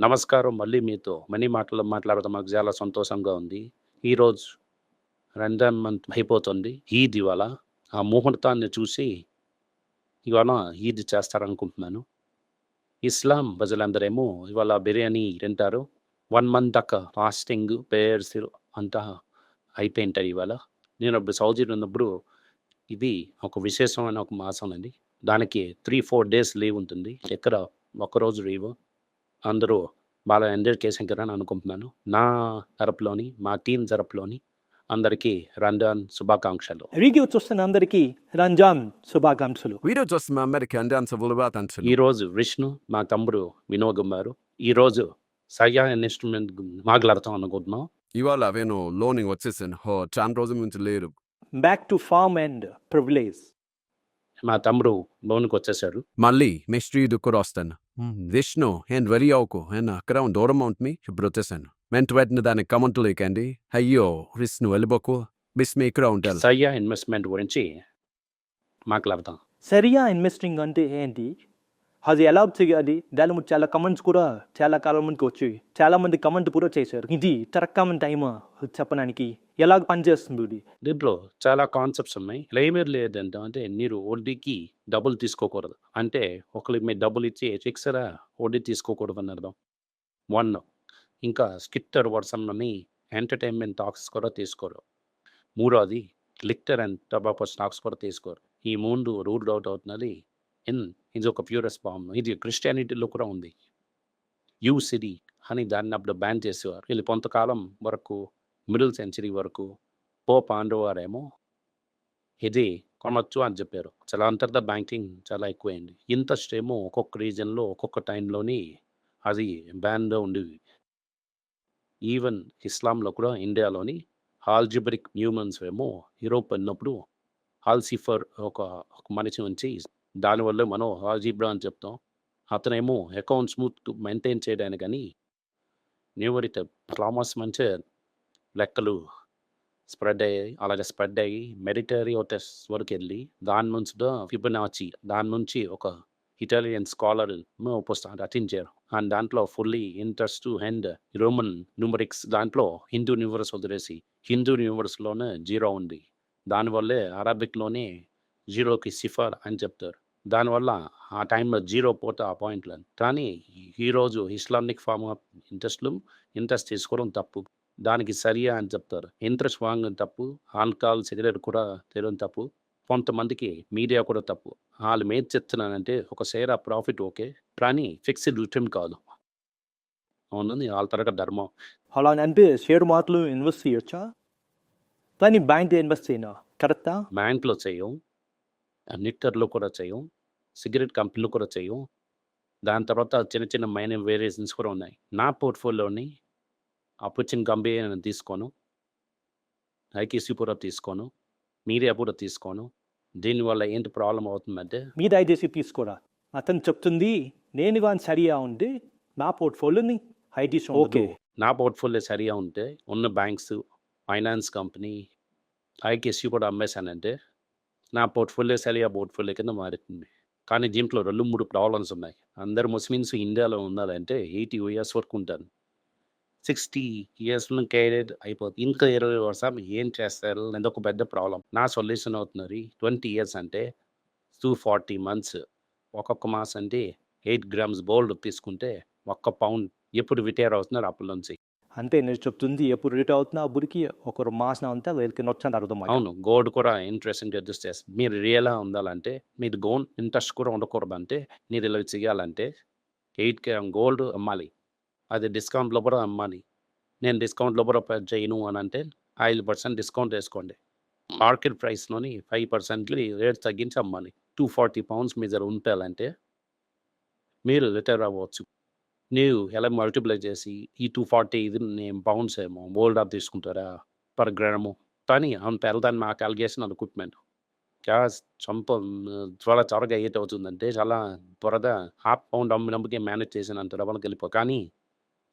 నమస్కారం. మళ్ళీ మీతో మనీ మాటలు మాట్లాడటం మాకు చాలా సంతోషంగా ఉంది. ఈరోజు రంజాన్ మంత్ అయిపోతుంది. ఈద్ ఇవాళ. ఆ ముహూర్తాన్ని చూసి ఇవాళ ఈద్ చేస్తారనుకుంటున్నాను. ఇస్లాం ప్రజలందరేమో ఇవాళ బిర్యానీ తింటారు. వన్ మంత్ దాకా ఫాస్టింగ్ ప్రేయర్స్ అంతా అయిపోయింటారు ఇవాళ. నేను అప్పుడు సౌదీలో ఉన్నప్పుడు ఇది ఒక విశేషమైన ఒక మాసం అండి. దానికి త్రీ ఫోర్ డేస్ లీవ్ ఉంటుంది. ఎక్కడ ఒకరోజు లీవ్. అందరూ బాగా ఎంజాయ్ చేసారని అనుకుంటున్నాను. నా తరపులోని మా టీం తరపులోని అందరికీ రంజాన్ శుభాకాంక్షలు. రివ్యూ చూస్తున్న అందరికీ రంజాన్ శుభాకాంక్షలు. వీడియో చూస్తున్న అందరికి అందాన్ శుభాకాంక్షలు. ఈరోజు విష్ణు మా తమ్ముడు వినోద్ గారు ఈరోజు సయ్యా ఇన్స్ట్రుమెంట్ మాట్లాడతాం అనుకుంటున్నాం. ఇవాళ నేను లోనింగ్ వచ్చేసాను హో చాలా రోజుల నుంచి లేరు. Back to form and privilege మా తమ్ముడు లోనికి వచ్చేసాడు. మళ్ళీ మిస్ట్రీ దుక్కురు వస్తాను విష్ణు నేను వెరీ అవుకు నేను అక్కడ దూరం ఉంటుంది ఇప్పుడు వచ్చేసాను మెంట్ వెంటనే దానికి కమెంట్ లేకండి అయ్యో విష్ణు వెళ్ళిపోకు బిస్మి ఇక్కడ ఉంటాను సయ్యా ఇన్వెస్ట్మెంట్ గురించి మాట్లాడతాం సరియా ఇన్వెస్టింగ్ అంటే ఏంటి? అది ఎలా చేయాలి దాని ముందు చాలా కమెంట్స్ కూడా చాలా కాలం ముందుకు వచ్చి చాలా మంది కమెంట్ కూడా చేశారు. ఇది తరక్కమైన టైమ్ చెప్పడానికి. ఎలా పనిచేస్తుంది ఇది? దీంట్లో చాలా కాన్సెప్ట్స్ ఉన్నాయి. లేమేర్ లేదంటే అంటే మీరు వడ్డీకి డబ్బులు తీసుకోకూడదు. అంటే ఒకరికి మీరు డబ్బులు ఇచ్చి ఎక్సరా వడ్డీ తీసుకోకూడదు అని అర్థం. వన్ ఇంకా స్కిట్టర్ వర్షంలోని ఎంటర్టైన్మెంట్ టాక్స్ కూడా తీసుకోరు. మూడోది లిక్టర్ అండ్ టబాకో స్టాక్స్ కూడా తీసుకోరు. ఈ మూడు రూల్డ్ అవుట్ అవుతున్నది ఇన్ ఇది ఒక ప్యూరెస్ట్ ఫామ్. ఇది క్రిస్టియానిటీలో కూడా ఉంది. యూ సిటీ అని దాన్ని అప్పుడు బ్యాన్ చేసేవారు. వీళ్ళు కొంతకాలం వరకు మిడిల్ సెంచరీ వరకు పో పాండవారేమో ఇది కొనవచ్చు అని చెప్పారు. చాలా అంతర్ద బ్యాంకింగ్ చాలా ఎక్కువైంది. ఇంట్రెస్ట్ ఏమో ఒక్కొక్క రీజన్లో ఒక్కొక్క టైంలోని అది బ్యాన్లో ఉండేవి. ఈవెన్ ఇస్లాంలో కూడా ఇండియాలోని ఆల్జిబ్రిక్ న్యూమన్స్ ఏమో యూరోప్ అన్నప్పుడు ఆల్సిఫర్ ఒక ఒక మనిషి నుంచి దానివల్ల మనం హాజీబ్రా అని చెప్తాం. అతనేమో అకౌంట్ స్మూత్ మెయింటైన్ చేయడానికి కానీ న్యూమరిట క్లామస్ మంచి లెక్కలు స్ప్రెడ్ అయ్యాయి. అలాగే స్ప్రెడ్ అయ్యి మెడిటరీ ఓటెస్ వరకు వెళ్ళి దాని నుంచి ఫిబనాచి దాని నుంచి ఒక ఇటాలియన్ స్కాలర్ పుస్తకం రచించారు అండ్ దాంట్లో fully interest and Roman numerics దాంట్లో హిందూ న్యూవర్స్ వదిలేసి హిందూ యూనివర్స్లోనే జీరో ఉంది. దానివల్లే అరబిక్లోనే జీరోకి సిఫార్ అని చెప్తారు. దానివల్ల ఆ టైంలో జీరో పోతే ఆ పాయింట్లు కానీ ఈరోజు ఇస్లామిక్ ఫార్మ్ ఆఫ్ ఇంట్రెస్ట్లు ఇంట్రెస్ట్ తీసుకోవడం తప్పు. దానికి సరియా అని చెప్తారు. ఇంట్రెస్ట్ వాంగడం తప్పు. ఆల్కహాల్ సిగరెట్ కూడా తెలియడం తప్పు. కొంతమందికి మీడియా కూడా తప్పు. వాళ్ళు మేం చెప్తున్నానంటే ఒక షేర్ ఆ ప్రాఫిట్ ఓకే కానీ ఫిక్స్డ్ రిటర్న్ కాదు. అవునండి వాళ్ళ తరగ ధర్మం. అలా అంటే షేర్ మార్కెట్లు ఇన్వెస్ట్ చేయొచ్చా? కానీ బ్యాంక్ ఇన్వెస్ట్ చేయనా? కరెక్టా? బ్యాంక్లో చేయం. నిట్టర్లో కూడా చేయం. సిగరెట్ కంపెనీలో కూడా చేయం దాని తర్వాత చిన్న చిన్న మైనర్ వేరియేషన్స్ కూడా ఉన్నాయి. నా పోర్ట్ఫోలియోని అప్పుచిన కంపెనీ నేను తీసుకోను. ఐకేసీ కూడా తీసుకోను. మీడియా కూడా తీసుకోను. దీనివల్ల ఏంటి ప్రాబ్లం అవుతుందంటే మీ దయచేసి తీసుకోరా అతను చెప్తుంది నేను కానీ సరియా ఉంది నా పోర్ట్ఫోలియోని ఐటీ ఓకే. నా పోర్ట్ఫోలియో సరిగా ఉంటే ఉన్న బ్యాంక్స్ ఫైనాన్స్ కంపెనీ ఐకేసీ కూడా అమ్మేశానంటే నా పోర్ట్ఫోలియో సరిగా పోర్ట్ఫోలియో కింద మారుతుంది. కానీ దీంట్లో రెండు మూడు ప్రాబ్లమ్స్ ఉన్నాయి. అందరు ముస్లిమ్స్ ఇండియాలో ఉన్నారంటే ఎయిటీ ఇయర్స్ వరకు ఉంటాను సిక్స్టీ ఇయర్స్ కెరీర్ అయిపోతుంది ఇంకా ఇరవై వర్షం ఏం చేస్తారు అనేది ఒక పెద్ద ప్రాబ్లం. నా సొల్యూషన్ అవుతున్నది ట్వంటీ ఇయర్స్ అంటే టూ ఫార్టీ మంత్స్ ఒక్కొక్క మాసం అంటే ఎయిట్ గ్రామ్స్ బోల్డ్ తీసుకుంటే ఒక్క పౌండ్ ఎప్పుడు రిటైర్ అవుతున్నారు అప్పటి నుంచి. అంతే నేను చెప్తుంది ఎప్పుడు రిటర్న్ అవుతున్నా బురికి ఒకరు మాసిన అంతా వీళ్ళకి నొచ్చని అర్థం అవును గోల్డ్ కూడా ఇంట్రెస్ట్ అడ్జస్ట్ చేస్తారు మీరు రియల్గా ఉండాలంటే మీరు గోన్ ఇంట్రెస్ట్ కూడా ఉండకూడదు అంటే మీరు ఇలా చేయాలంటే ఎయిట్ కే గోల్డ్ అమ్మాలి. అది డిస్కౌంట్లో కూడా అమ్మాలి. నేను డిస్కౌంట్లో కూడా చేయను అని అంటే ఐదు పర్సెంట్ డిస్కౌంట్ వేసుకోండి. మార్కెట్ ప్రైస్లోని ఫైవ్ పర్సెంట్ రేట్ తగ్గించి అమ్మాలి. టూ ఫార్టీ పౌండ్స్ మీ దగ్గర ఉండాలంటే మీరు రిటైర్ అవ్వచ్చు. నీవు ఎలా మల్టిప్లై చేసి ఈ టూ ఫార్టీ ఇది నేను బౌన్స్ ఏమో బోల్డ్ అప్ తీసుకుంటారా పర్ గ్రాము కానీ అవును పెరదాన్ని మాకు అలిగేసిన ఎక్విప్మెంట్ గ్యాస్ చంప చాలా త్వరగా ఏట్ అవుతుందంటే చాలా త్వరగా హాఫ్ పౌండ్ అమ్మినప్పటికే మేనేజ్ చేసినంత డబ్బులకు వెళ్ళిపో. కానీ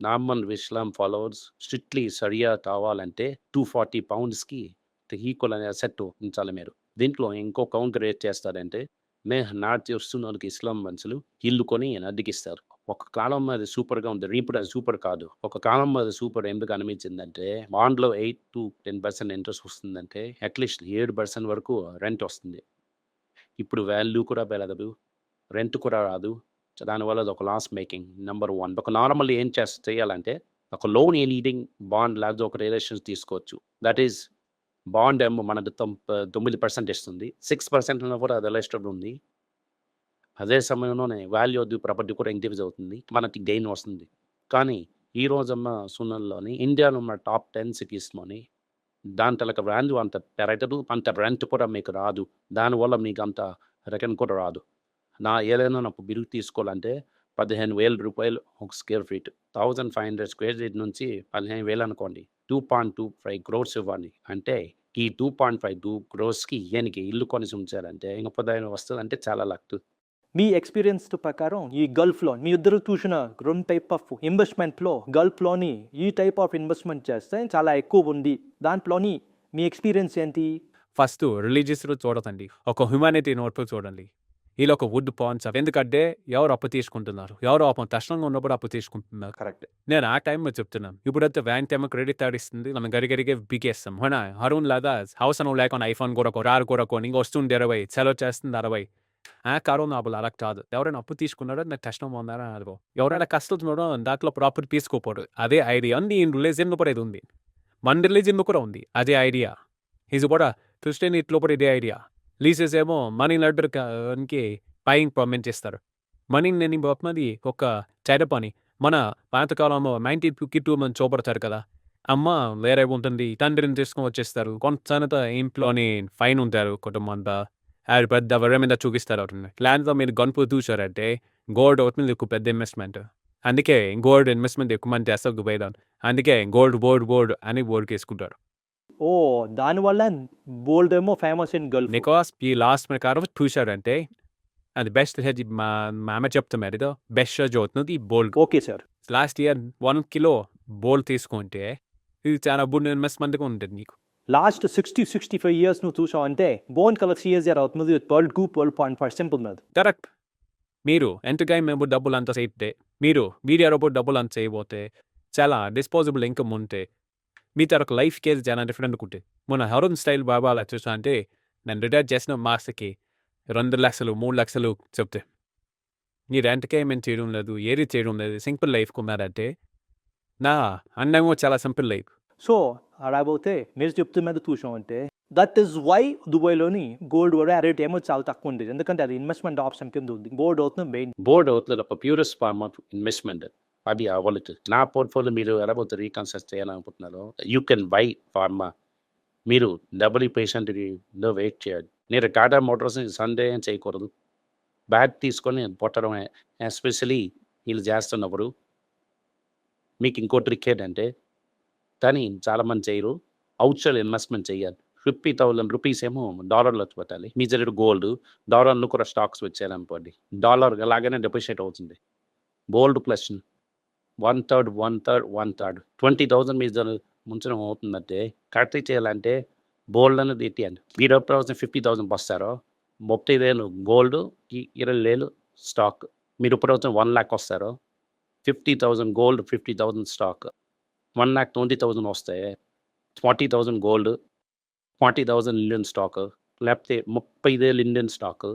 నామన్ విస్లాం ఫాలోవర్స్ స్ట్రిక్ట్లీ సరిగా కావాలంటే టూ ఫార్టీ పౌండ్స్కి ఈక్వల్ అనే సెట్ ఉంచాలి మీరు. దీంట్లో ఇంకో కౌంటర్ ఏట్ చేస్తారంటే మే నాట్ చేస్తున్న వాళ్ళకి ఇస్లాం మనుషులు ఇల్లు కొని అద్దెకిస్తారు ఒక కాలం అది సూపర్గా ఉంది. ఇప్పుడు అది సూపర్ కాదు. ఒక కాలం అది సూపర్ ఎందుకు అనిపించిందంటే బాండ్లో eight to ten percent interest వస్తుందంటే అట్లీస్ట్ ఏడు పర్సెంట్ వరకు రెంట్ వస్తుంది. ఇప్పుడు వాల్యూ కూడా పెరగదు. రెంట్ కూడా రాదు. దానివల్ల అది ఒక లాస్ మేకింగ్ నెంబర్ వన్. ఒక నార్మల్ ఏం చేస్త చేయాలంటే ఒక లోన్ ఏ లీడింగ్ బాండ్ లేకపోతే ఒక రిలేషన్స్ తీసుకోవచ్చు. దట్ ఈస్ బాండ్ ఏమో మనకు తొమ్మిది పర్సెంట్ ఇస్తుంది. సిక్స్ పర్సెంట్ కూడా అది రిలేస్టెడ్ ఉంది అదే సమయంలోనే వాల్యూ ఆఫ్ ది ప్రాపర్టీ కూడా ఇంక్రీజ్ అవుతుంది. మనకి గెయిన్ వస్తుంది. కానీ ఈ రోజున్న సున్నల్లోని ఇండియాలో ఉన్న టాప్ టెన్ సిటీస్లోని దాని తలక వాల్యూ అంత పెరగదు అంత రెంట్ కూడా మీకు రాదు. దానివల్ల మీకు అంత రిటర్న్ కూడా రాదు. నా ఏదైనా నాకు బిరుగు తీసుకోవాలంటే పదిహేను వేల రూపాయలు ఒక square feet thousand five hundred square feet నుంచి పదిహేను వేలు అనుకోండి. Two point two five crores ఇవ్వండి. అంటే ఈ టూ పాయింట్ ఫైవ్ టూ క్రోర్స్కి ఈయనకి ఇల్లు కొనిసి ఉంచారంటే ఇంక పదిహేను వస్తుందంటే చాలా లక్ మీ ఎక్స్పీరియన్స్ ప్రకారం ఈ గల్ఫ్లో మీ ఇద్దరు చూసిన రెండు టైప్ ఆఫ్ ఇన్వెస్ట్మెంట్లో గల్ఫ్లోని ఈ టైప్ ఆఫ్ ఇన్వెస్ట్మెంట్ చేస్తే చాలా ఎక్కువ ఉంది. దాంట్లోని మీ ఎక్స్పీరియన్స్ ఏంటి? ఫస్ట్ రిలీజియస్ చూడదండి ఒక హ్యుమానిటీ నోట్ చూడండి. వీళ్ళు ఒక వుడ్ పాయింట్స్ ఎందుకంటే ఎవరు అప్పు తీసుకుంటున్నారు? ఎవరు అప్పు కష్టంగా ఉన్నప్పుడు అప్పు తీసుకుంటున్నారు? కరెక్ట్. నేను ఆ టైంలో చెప్తున్నాను. ఇప్పుడైతే వ్యాన్ టైం క్రెడిట్ కార్డ్ ఇస్తుంది. మనం గరిగరిగే బిగేస్తాం. హోనా? హరుణ్ లేదా హౌస్ అని లేకుండా ఐఫోన్ కూడా రారు కూడా కొని ఇంక వస్తుంది ఇరవై సెలవు చేస్తుంది అరవై. కరోనా అప్పుడు అలా కాదు. ఎవరైనా అప్పు తీసుకున్నాడో నాకు కష్టం ఉందారా అదిగో. ఎవరైనా కష్టం దాంట్లో ప్రాపర్ తీసుకోపోడు అదే ఐడియా. ఉంది ఈ కూడా ఇది ఉంది. మన రిలీజియన్లో కూడా ఉంది. అదే ఐడియా. ఇది కూడా క్రిస్టియన్ ఇట్లో కూడా ఇదే ఐడియా. లీసెస్ ఏమో మనీ లడ్డర్కి పైయింగ్ పర్మెంట్ చేస్తారు. మనీ నేను బొమ్మది ఒక చైర పని. మన పాతకాలంలో నైన్టీ ఫిఫ్టీ టూ మంది చూపడతారు కదా. అమ్మ వేరే ఉంటుంది. తండ్రిని తీసుకొని వచ్చేస్తారు. కొంత ఇంట్లోని ఫైన్ ఉంటారు కుటుంబం అది పెద్ద వర మీద చూపిస్తారు అవుతుంది ల్యాండ్లో మీరు గనుపు చూసారంటే గోల్డ్ అవుతుంది ఎక్కువ పెద్ద ఇన్వెస్ట్మెంట్ అందుకే గోల్డ్ ఇన్వెస్ట్మెంట్ ఎక్కువ మంది చేస్తారు పోయిదాం అందుకే గోల్డ్ బోర్డ్ బోర్డ్ అని బోర్డ్కి వేసుకుంటారు ఓ దానివల్ల బోల్డ్ ఏమో ఫేమస్ ఇన్ గల్ఫ్ బికాస్ ఈ లాస్ట్ ప్రకారం చూశారంటే అది బెస్ట్ మా మామ చెప్తున్నారు ఇదో బెస్ట్ షర్జ్ అవుతుంది ఈ బోల్డ్ okay sir last year one kilo బోల్ తీసుకుంటే ఇది చాలా బుడ్ ఇన్వెస్ట్మెంట్గా ఉంటుంది నీకు last sixty sixty five years నువ్వు చూసావు అంటే బోన్ కలర్ సిఎస్ఆర్ అవుతుంది. World two twelve point five simple మీద కరెక్ట్ మీరు ఎంతగా మేము డబ్బులు అంత చేయితే మీరు వీడియో రూపాయలు డబ్బులు అంత చేయబోతే చాలా డిస్పోజబుల్ ఇన్కమ్ ఉంటే మీ తరకు లైఫ్ కేర్ చాలా డిఫరెంట్ ఉంటే మన హరోన్ స్టైల్ బాబా అలా చూసా అంటే నేను రిటైర్ చేసిన మాసకి రెండు లక్షలు మూడు లక్షలు చెప్తే. మీరు ఎంతకేమేం చేయడం లేదు ఏది చేయడం లేదు సింపుల్ లైఫ్ కున్నారంటే నా అన్నేమో చాలా సింపుల్ లైఫ్ సో రాబోతే మీరు చెప్తున్న మీద చూసాం అంటే దట్ ఈస్ వై దుబాయ్లోని గోల్డ్ కూడా రేట్ ఏమో చాలా తక్కువ ఉంది ఎందుకంటే అది ఇన్వెస్ట్మెంట్ ఆప్షన్ కింద ఉంది. బోర్డ్ అవుతుంది మెయిన్ బోర్డ్ అవుతుంది. ఒక ప్యూరెస్ట్ ఫార్మ్ ఆఫ్ ఇన్వెస్ట్మెంట్ అది అవ్వలేదు నా పోర్ట్ఫోలియో మీరు ఎలాగోతే రీకన్సల్ట్ చేయాలనుకుంటున్నారో యూ కెన్ బై ఫార్మా మీరు డబుల్ పేషెంట్ వెయిట్ చేయాలి. నేను టాటా మోటార్స్ సండే ఏం చేయకూడదు. బ్యాట్ తీసుకొని పొట్టడం ఎస్పెషలీ వీళ్ళు చేస్తున్నప్పుడు మీకు ఇంకో ట్రిక్ ఏంటంటే కానీ చాలామంది చేయరు. అవుట్సైడ్ ఇన్వెస్ట్మెంట్ చేయాలి ఫిఫ్టీ థౌసండ్ రూపీస్ ఏమో డాలర్లో పెట్టాలి. మీ జరిగిన గోల్డ్ డాలర్లు కూడా స్టాక్స్ వచ్చాయనుకోండి. డాలర్ అలాగనే డిపాజిట్ అవుతుంది. Gold plus one third one third one third. Twenty thousand మీ ముంచడం అవుతుందంటే కరెక్ట్ చేయాలంటే గోల్డ్ అనేది ఎట్టియండి మీరు ఎప్పుడు ఫిఫ్టీ థౌసండ్ వస్తారో ముప్పై వేలు గోల్డ్ ఇరవై వేలు స్టాక్. మీరు ఇప్పుడు వన్ ల్యాక్ వస్తారో fifty thousand gold fifty thousand stock. One lakh twenty thousand వస్తాయి forty thousand gold forty thousand Indian stock లేకపోతే ముప్పై వేలు Indian stock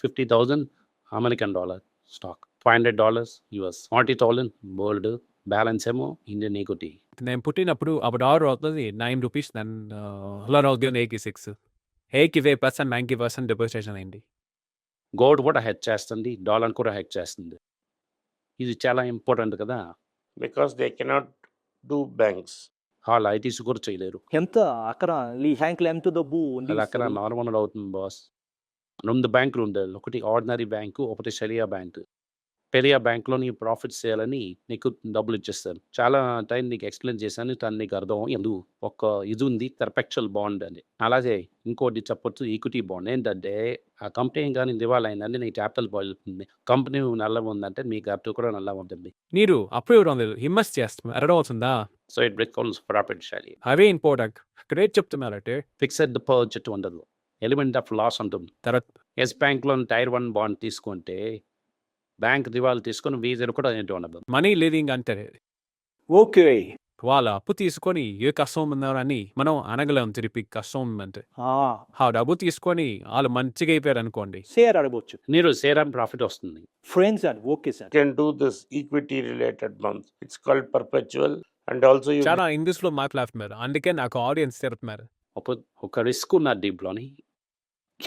fifty thousand American dollar stock five hundred dollars US forty thousand gold balance ఏమో Indian equity నేను పుట్టినప్పుడు అప్పుడు ఆరు అవుతుంది నైన్ రూపీస్ నన్ను హలో అవుతుంది ఏకి సిక్స్ ఏకి వే పర్సెంట్ నైన్కి పర్సెంట్ డిపాజిటేషన్ అయింది. గోల్డ్ కూడా హెచ్ చేస్తుంది డాలర్ కూడా హెచ్ చేస్తుంది. ఇది చాలా ఇంపార్టెంట్ కదా? Because they cannot do banks. వాళ్ళు ఐటీసీ కూడా చేయలేరు. ఎంత అక్కడ ఈ హ్యాంక్లో ఎంత డబ్బు ఉంది అక్కడ నార్మల్ అవుతుంది బాస్. రెండు బ్యాంకులు ఉండాలి. ఒకటి ఆర్డినరీ బ్యాంకు ఒకటి షరియా బ్యాంక్. పెరియా బ్యాంక్లో నీ ప్రాఫిట్స్ చేయాలని నీకు డబ్బులు ఇచ్చేస్తాను చాలా టైం నీకు ఎక్స్ప్లెయిన్ చేశాను తను నీకు అర్థం ఎందుకు ఒక ఇది ఉంది పెర్పెక్చువల్ బాండ్ అని. అలాగే ఇంకోటి చెప్పొచ్చు ఈక్విటీ బాండ్ ఏంటంటే ఆ కంపెనీ కానీ అయిందంటే నీ క్యాపిటల్ బాగుంటుంది కంపెనీ నల్లగా ఉందంటే మీ క్యాపిటల్ కూడా నల్లగా ఉంటుంది. మీరు అప్రూవ్ ఇన్వెస్ట్ చేస్తాం అర్థం అవుతుందా? సో ఇట్ బికమ్స్ ప్రాఫిట్ షారీ అవే ఇంపార్టెంట్ గ్రేట్ చెప్తున్నారంటే ఫిక్స్డ్ డిపాజిట్ ఉండదు. ఎలిమెంట్ ఆఫ్ లాస్ ఉంటుంది. తర్వాత ఎస్ బ్యాంక్లో టైర్ వన్ బాండ్ తీసుకుంటే బ్యాంక్ దివాళా తీసుకొని వీజర్ కూడా ఏంటో ఉండదు. మనీ లీడింగ్ అంటే ఓకే. వాళ్ళ అప్పు తీసుకొని ఏ కష్టం ఉన్నారని మనం అనగలేం తిరిపి కష్టం అంటే. ఆ. డబ్బు తీసుకొని వాళ్ళు మంచిగా అయిపోయారు అనుకోండి. షేర్ అడగవచ్చు మీరు షేర్ అండ్ ప్రాఫిట్ వస్తుంది. Friends sir okay sir. Do this equity related bonds. It's called perpetual and also you చాలా ఇంగ్లీష్లో మాట్లాడుతున్నారు. అందుకే నాకు ఆడియన్స్ తిరుతున్నారు ఒక రిస్క్ ఉన్న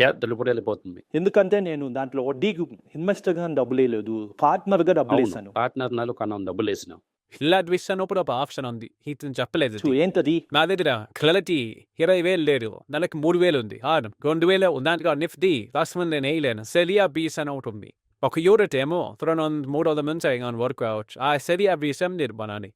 వెళ్ళిపోతుంది ఎందుకంటే నేను దాంట్లో వడ్డీకి ఇన్వెస్టర్గా డబ్బులు వేయలేదు పార్ట్నర్గా డబ్బులు వేసాను పార్ట్నర్ నాలో కన్నా డబ్బులు వేసినాం ఇలాంటి విషయాన్ని ఒక ఆప్షన్ ఉంది. ఇతను చెప్పలేదు ఏంటది? నా దగ్గర క్లారిటీ ఇరవై వేలు లేదు నెలకి మూడు వేలు ఉంది. ఆ, రెండు వేలు దాంట్లో నిఫ్టీ రాష్ట్రం నేను వేయలేను. సెలియా బీస్ అని ఒకటి ఉంది. ఒక యూనిట్ ఏమో రెండు వందల మూడు వందల మంది అయిన వర్క్ అవ్వచ్చు ఆ సెలియా బీస్ ఏం నిర్మాణాన్ని?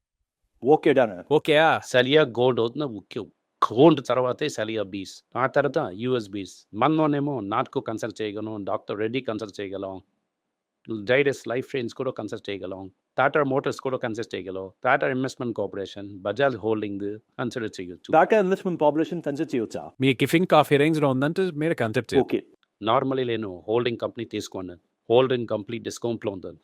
Okay done. ఓకే సలియా గోల్డ్ అవుతుంది? ముఖ్యం. గోల్డ్ తర్వాతే సలియా బీస్. ఆ తర్వాత యూఎస్ బీస్. మనలోనేమో నాట్కు కన్సల్ట్ చేయగలం డాక్టర్ రెడ్డి కన్సల్ట్ చేయగలం జైడస్ లైఫ్ ఫ్రెండ్స్ కూడా కన్సల్ట్ చేయగలం టాటా మోటార్స్ కూడా కన్సల్ట్ చేయగలం Tata investment corporation Bajaj holding consider చేయొచ్చు. టాటా ఇన్వెస్ట్మెంట్ పాపులేషన్ కన్సిడర్ చేయవచ్చా మీ గిఫింగ్ కాఫీ రేంజ్లో ఉందంటే మీరు కన్సెప్ట్ ఓకే. నార్మలీ నేను హోల్డింగ్ కంపెనీ తీసుకోండి హోల్డింగ్ కంప్లీట్ డిస్కౌంట్లో ఉంటుంది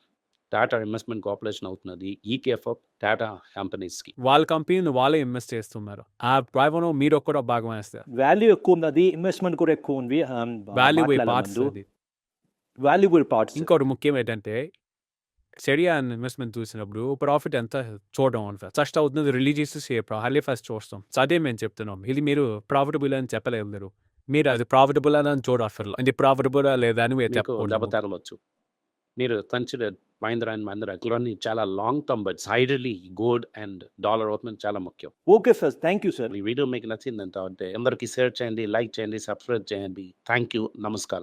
టాటా ఇన్వెస్ట్మెంట్ కార్పొరేషన్ అవుతున్నది. ఈకేఎఫ్ టాటా కంపెనీస్కి. వాళ్ళ కంపెనీని వాళ్ళే ఇన్వెస్ట్ చేస్తున్నారు. ఆ ప్రైవన్ మీరు కూడా భాగం వేస్తారు. వాల్యూ ఎక్కువ ఉన్నది ఇన్వెస్ట్మెంట్ కూడా ఎక్కువ ఉంది వాల్యూ పార్ట్స్ వాల్యూబుల్ పార్ట్స్. ఇంకోటి ముఖ్యం ఏంటంటే సెరియా ఇన్వెస్ట్మెంట్ చూసినప్పుడు ప్రాఫిట్ ఎంత చూడడం అని ఫస్ట్. అవుతుంది రిలీజ్ చేసి హార్లీ ఫస్ట్ చూస్తాం. అదే మేము చెప్తున్నాం. ఇది మీరు ప్రాఫిటబుల్ అని చెప్పలేదు మీరు. మీరు అది ప్రాఫిటబుల్ అని చూడఫర్ ఇది ప్రాఫిటబుల్ లేదా అని దెబ్బతగలవచ్చు మీరు కన్సిడర్ మహీంద్రా అండ్ మహీంద్రా ఇవన్నీ చాలా లాంగ్ టర్మ్ బట్స్ ఐడలీ గోల్డ్ అండ్ డాలర్ అవుతుంది చాలా ముఖ్యం. Okay sir thank you sir ఈ వీడియో మీకు నచ్చిందంటే అందరికీ షేర్ చేయండి లైక్ చేయండి సబ్స్క్రైబ్ చేయండి. థ్యాంక్ యూ నమస్కారం.